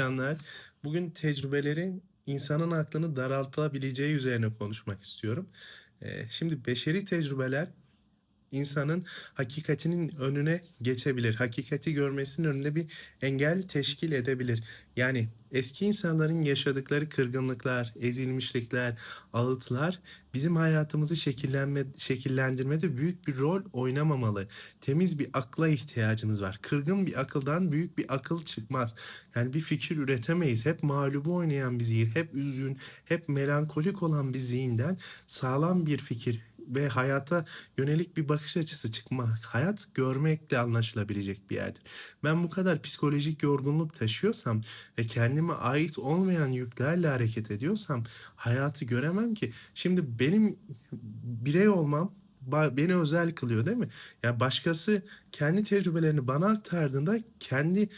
insanlar. Bugün tecrübelerin insanın aklını daraltabileceği üzerine konuşmak istiyorum. Eee, şimdi beşeri tecrübeler insanın hakikatinin önüne geçebilir. Hakikati görmesinin önünde bir engel teşkil edebilir. Yani eski insanların yaşadıkları kırgınlıklar, ezilmişlikler, ağıtlar bizim hayatımızı şekillenme, şekillendirmede büyük bir rol oynamamalı. Temiz bir akla ihtiyacımız var. Kırgın bir akıldan büyük bir akıl çıkmaz. Yani bir fikir üretemeyiz. Hep mağlubu oynayan bir zihin, hep üzgün, hep melankolik olan bir zihinden sağlam bir fikir ve hayata yönelik bir bakış açısı çıkmak, hayat görmekle anlaşılabilecek bir yerdir. Ben bu kadar psikolojik yorgunluk taşıyorsam ve kendime ait olmayan yüklerle hareket ediyorsam hayatı göremem ki. Şimdi benim birey olmam beni özel kılıyor değil mi? Ya başkası kendi tecrübelerini bana aktardığında kendi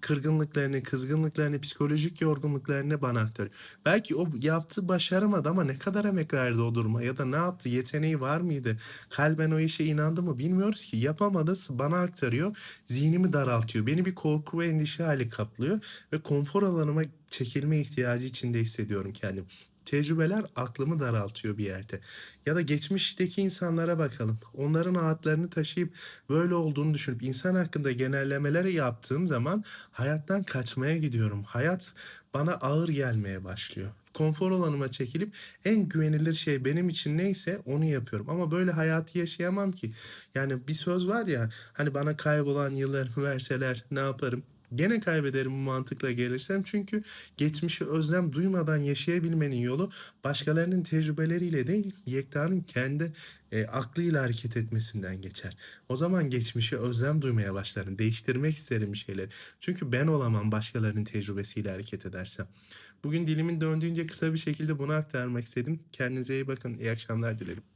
kırgınlıklarını, kızgınlıklarını, psikolojik yorgunluklarını bana aktarıyor. Belki o yaptı başaramadı ama ne kadar emek verdi o duruma ya da ne yaptı, yeteneği var mıydı? Kalben o işe inandı mı bilmiyoruz ki. Yapamadı bana aktarıyor, zihnimi daraltıyor. Beni bir korku ve endişe hali kaplıyor ve konfor alanıma çekilme ihtiyacı içinde hissediyorum kendimi. Tecrübeler aklımı daraltıyor bir yerde. Ya da geçmişteki insanlara bakalım. Onların ağıtlarını taşıyıp böyle olduğunu düşünüp insan hakkında genellemeleri yaptığım zaman hayattan kaçmaya gidiyorum. Hayat bana ağır gelmeye başlıyor. Konfor alanıma çekilip en güvenilir şey benim için neyse onu yapıyorum. Ama böyle hayatı yaşayamam ki. Yani bir söz var ya hani bana kaybolan yıllarımı verseler ne yaparım? Gene kaybederim bu mantıkla gelirsem çünkü geçmişi özlem duymadan yaşayabilmenin yolu başkalarının tecrübeleriyle değil yektanın kendi e, aklıyla hareket etmesinden geçer. O zaman geçmişi özlem duymaya başlarım. Değiştirmek isterim bir şeyleri. Çünkü ben olamam başkalarının tecrübesiyle hareket edersem. Bugün dilimin döndüğünce kısa bir şekilde bunu aktarmak istedim. Kendinize iyi bakın. İyi akşamlar dilerim.